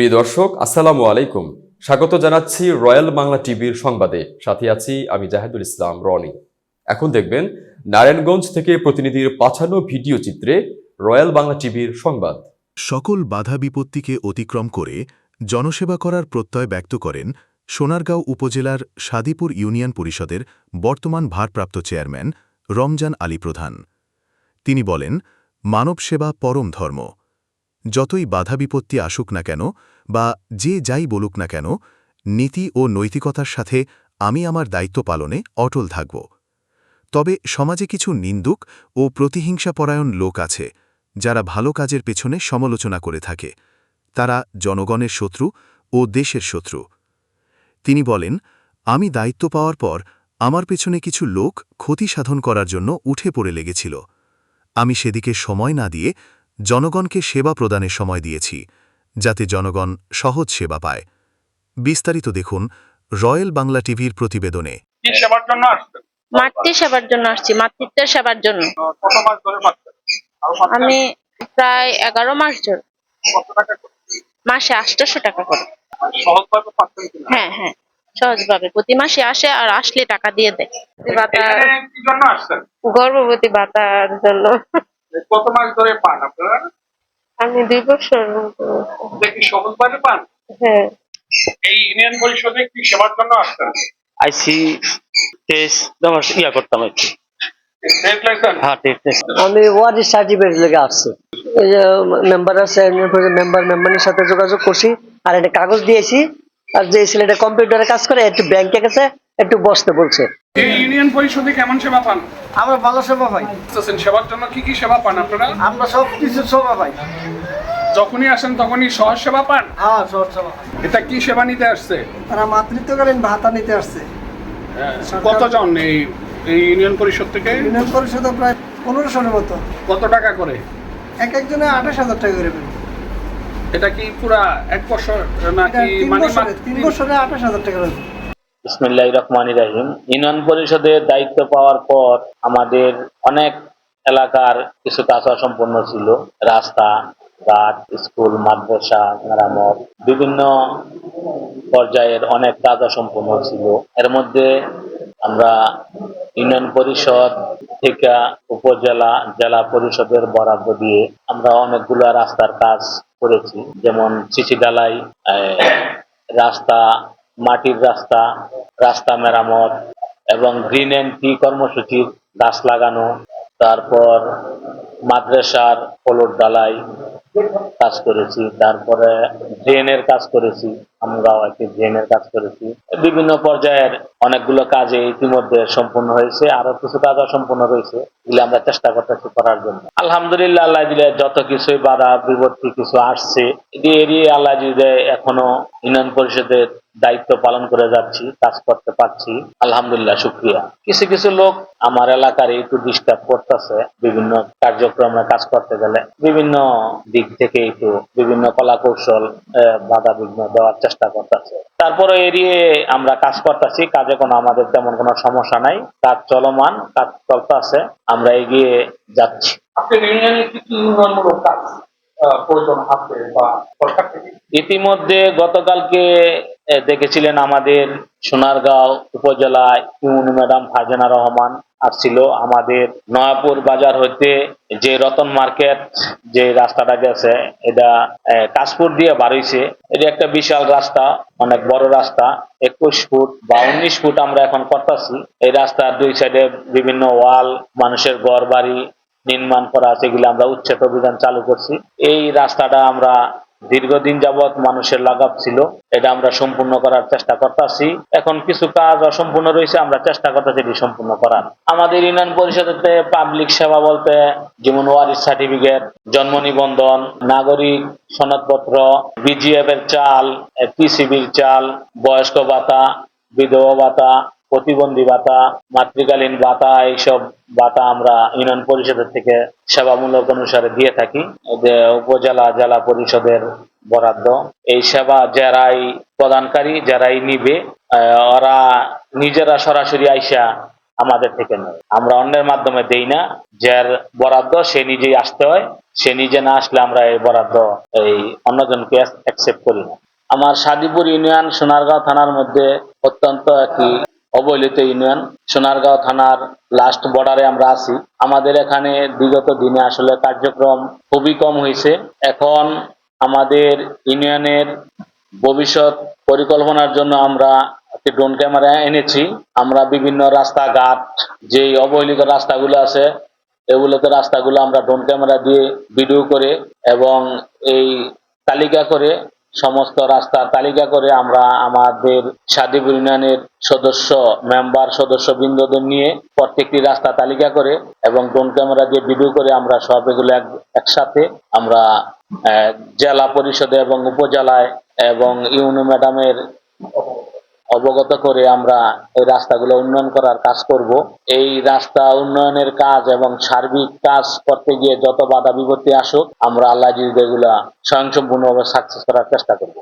প্রিয় দর্শক, আসসালামু আলাইকুম। স্বাগত জানাচ্ছি রয়্যাল বাংলা টিভির সংবাদে। সাথে আছি আমি জাহেদুল ইসলাম, রনি। এখন দেখবেন, নারায়ণগঞ্জ থেকে প্রতিনিধির পাঠানো ভিডিও চিত্রে রয়্যাল বাংলা টিভির সংবাদ। সকল বাধা বিপত্তিকে অতিক্রম করে জনসেবা করার প্রত্যয় ব্যক্ত করেন সোনারগাঁও উপজেলার সাদিপুর ইউনিয়ন পরিষদের বর্তমান ভারপ্রাপ্ত চেয়ারম্যান রমজান আলী প্রধান। তিনি বলেন মানব সেবা পরম ধর্ম। যতই বাধা বিপত্তি আসুক না কেন বা যে যাই বলুক না কেন, নীতি ও নৈতিকতার সাথে আমি আমার দায়িত্ব পালনে অটল থাকব। তবে সমাজে কিছু নিন্দুক ও প্রতিহিংসাপরায়ণ লোক আছে, যারা ভালো কাজের পেছনে সমালোচনা করে থাকে। তারা জনগণের শত্রু ও দেশের শত্রু। তিনি বলেন, আমি দায়িত্ব পাওয়ার পর আমার পেছনে কিছু লোক ক্ষতি সাধন করার জন্য উঠে পড়ে লেগেছিল। আমি সেদিকে সময় না দিয়ে জনগণকে সেবা প্রদানের সময় দিয়েছি যাতে জনগণ সহজ সেবা পায়। বিস্তারিত দেখুন রয়্যাল বাংলা টিভির প্রতিবেদনে। সেবার জন্য মাতৃ সেবার জন্য আসছি মাতৃত্বের সেবার জন্য? আমি প্রায় এগারো মাস ধরে। কত টাকা করে? মাসে আটশোশো টাকা করে। হ্যাঁ হ্যাঁ সহজভাবে। প্রতি মাসে আসে আর আসলে টাকা দিয়ে দেয়। ভাতা গর্ভবতী ভাতার জন্য। কত মাস ধরে পান আপনারা? আমি দুই বছর এটা কি সহজভাবে পান? হ্যাঁ। এই ইউনিয়ন পরিষদে কি সেবার জন্য আসছেন আইসি টেস্ট তোমার ইয়া করতাম আর কি হ্যাঁ আমি ওয়ার্ড সার্টিফিকেট লেগে আসছি। মেম্বার আছে মেম্বার মেম্বারের সাথে যোগাযোগ করছি। আর একটা কাগজ দিয়েছি আর যে ছেলেটা কম্পিউটারে কাজ করে একটু ব্যাংকে গেছে একটু বসতে বলছে। এই ইউনিয়ন পরিষদে কেমন সেবা পান? আমরা ভালো সেবা পাই। সেবার জন্য কি কি সেবা পান আপনারা? আমরা সব কিছু সেবা পাই। যখনই আসেন তখনই সহজ সেবা পান? হ্যাঁ সব সেবা এটা কি সেবা নিতে আসছে? তারা মাতৃত্বকালীন ভাতা নিতে আসছে। কতজন এই এই ইউনিয়ন পরিষদ থেকে? ইউনিয়ন পরিষদে প্রায় পনেরোশোর মতো। কত টাকা করে? এক একজনে আঠাশ হাজার টাকা করে পেল এটা কি পুরা এক বছর নাকি মানে তিন বছরে আঠাশ হাজার টাকা রহমান রাহিম। ইউনিয়ন পরিষদের দায়িত্ব পাওয়ার পর আমাদের অনেক এলাকার কিছু কাজ অসম্পূর্ণ ছিল। রাস্তা ঘাট স্কুল মাদ্রাসা মেরামত বিভিন্ন পর্যায়ের অনেক কাজ অসম্পূর্ণ ছিল। এর মধ্যে আমরা ইউনিয়ন পরিষদ থেকে উপজেলা, জেলা পরিষদের বরাদ্দ দিয়ে আমরা অনেকগুলো রাস্তার কাজ করেছি। যেমন চিচি ডালাই রাস্তা, মাটির রাস্তা রাস্তা মেরামত এবং গ্রিন অ্যান্ড টি কর্মসূচির গাছ লাগানো তারপর মাদ্রাসার ফলর ডালাই কাজ করেছি, তারপরে ড্রেনের কাজ করেছি, আমরাও একটি ড্রেনের কাজ করেছি। বিভিন্ন পর্যায়ের অনেকগুলো কাজে ইতিমধ্যে সম্পূর্ণ হয়েছে আরও কিছু কাজ অসম্পূর্ণ রয়েছে, এগুলো আমরা চেষ্টা করতেছি করার জন্য। আলহামদুলিল্লাহ, আল্লাহ দিলে যত কিছুই বাধা বিপত্তি কিছু আসছে, এটি এড়িয়ে আল্লাহ দিলে এখনও ইউনিয়ন পরিষদের দায়িত্ব পালন করে যাচ্ছি, কাজ করতে পারছি। আলহামদুলিল্লাহ, শুক্রিয়া। কিছু কিছু লোক আমার এলাকার একটু ডিস্টার্ব করতেছে, বিভিন্ন কার্যক্রমে কাজ করতে গেলে। বিভিন্ন দিক থেকে একটু বিভিন্ন কলা কৌশল বাধা বিঘ্ন দেওয়ার চেষ্টা করতেছে। তারপরে এড়িয়ে আমরা কাজ করতেছি, কাজে কোনো আমাদের তেমন কোনো সমস্যা নাই। কাজ চলমান, কাজ চলতেছে, আমরা এগিয়ে যাচ্ছি। ইতিমধ্যে গতকালকে দেখেছিলেন আমাদের সোনারগাঁও উপজেলায় ইউনি ম্যাডাম ফারজানা রহমান আসছিল। আমাদের নয়াপুর বাজার হইতে যে রতন মার্কেট, যে রাস্তাটা গেছে, এটা কাশপুর দিয়ে হইছে এটা একটা বিশাল রাস্তা, অনেক বড় রাস্তা। একুশ ফুট বা উনিশ ফুট আমরা এখন করতেছি। এই রাস্তার দুই সাইডে বিভিন্ন ওয়াল, মানুষের ঘর বাড়ি নির্মাণ করা আছে এগুলো আমরা উচ্ছেদ অভিযান চালু করছি। এই রাস্তাটা আমরা দীর্ঘদিন যাবৎ মানুষের লাগাব ছিল। এটা আমরা সম্পূর্ণ করার চেষ্টা করতেছি। এখন কিছু কাজ অসম্পূর্ণ রয়েছে, আমরা চেষ্টা করতেছি এটি সম্পূর্ণ করার। আমাদের ইউনিয়ন পরিষদেতে পাবলিক সেবা বলতে যেমন ওয়ারিস সার্টিফিকেট, জন্ম নিবন্ধন, নাগরিক সনদপত্র বিজিএফ এর চাল টিসিবির চাল, বয়স্ক ভাতা, বিধবা ভাতা প্রতিবন্ধী ভাতা, মাতৃকালীন ভাতা, এইসব ভাতা আমরা ইউনিয়ন পরিষদের থেকে সেবামূলক অনুসারে দিয়ে থাকি। যে উপজেলা জেলা পরিষদের বরাদ্দ। এই সেবা যারাই প্রদানকারী, যারাই নিবে ওরা নিজেরা সরাসরি আইসা আমাদের থেকে নয়। আমরা অন্যের মাধ্যমে দেই না। যার বরাদ্দ সে নিজেই আসতে হয়। সে নিজে না আসলে আমরা এই বরাদ্দ এই অন্যজনকে অ্যাকসেপ্ট করি না। আমার সাদিপুর ইউনিয়ন সোনারগাঁও থানার মধ্যে অত্যন্ত একটি অবহেলিত ইউনিয়ন। সোনারগাঁও থানার লাস্ট বর্ডারে আমরা আছি। আমাদের এখানে বিগত দিনে আসলে কার্যক্রম খুবই কম হয়েছে। এখন আমাদের ইউনিয়নের ভবিষ্যৎ পরিকল্পনার জন্য আমরা একটি ড্রোন ক্যামেরা এনেছি। আমরা বিভিন্ন রাস্তাঘাট, যেই অবহেলিত রাস্তাগুলো আছে, এগুলোতে রাস্তাগুলো আমরা ড্রোন ক্যামেরা দিয়ে ভিডিও করে এবং এই তালিকা করে সমস্ত রাস্তার তালিকা করে আমরা আমাদের সাদিব ইউনিয়নের সদস্য, মেম্বার সদস্য বৃন্দদের নিয়ে প্রত্যেকটি রাস্তা তালিকা করে এবং ড্রোন ক্যামেরা দিয়ে ভিডিও করে আমরা সব এগুলো এক- একসাথে আমরা জেলা পরিষদে এবং উপজেলায় এবং ইউনি ম্যাডামের অবগত করে আমরা এই রাস্তাগুলো উন্নয়ন করার কাজ করব। এই রাস্তা উন্নয়নের কাজ এবং সার্বিক কাজ করতে গিয়ে যত বাধা বিপত্তি আসুক, আমরা আল্লাহ এগুলা স্বয়ংসম্পূর্ণভাবে সাকসেস করার চেষ্টা করব।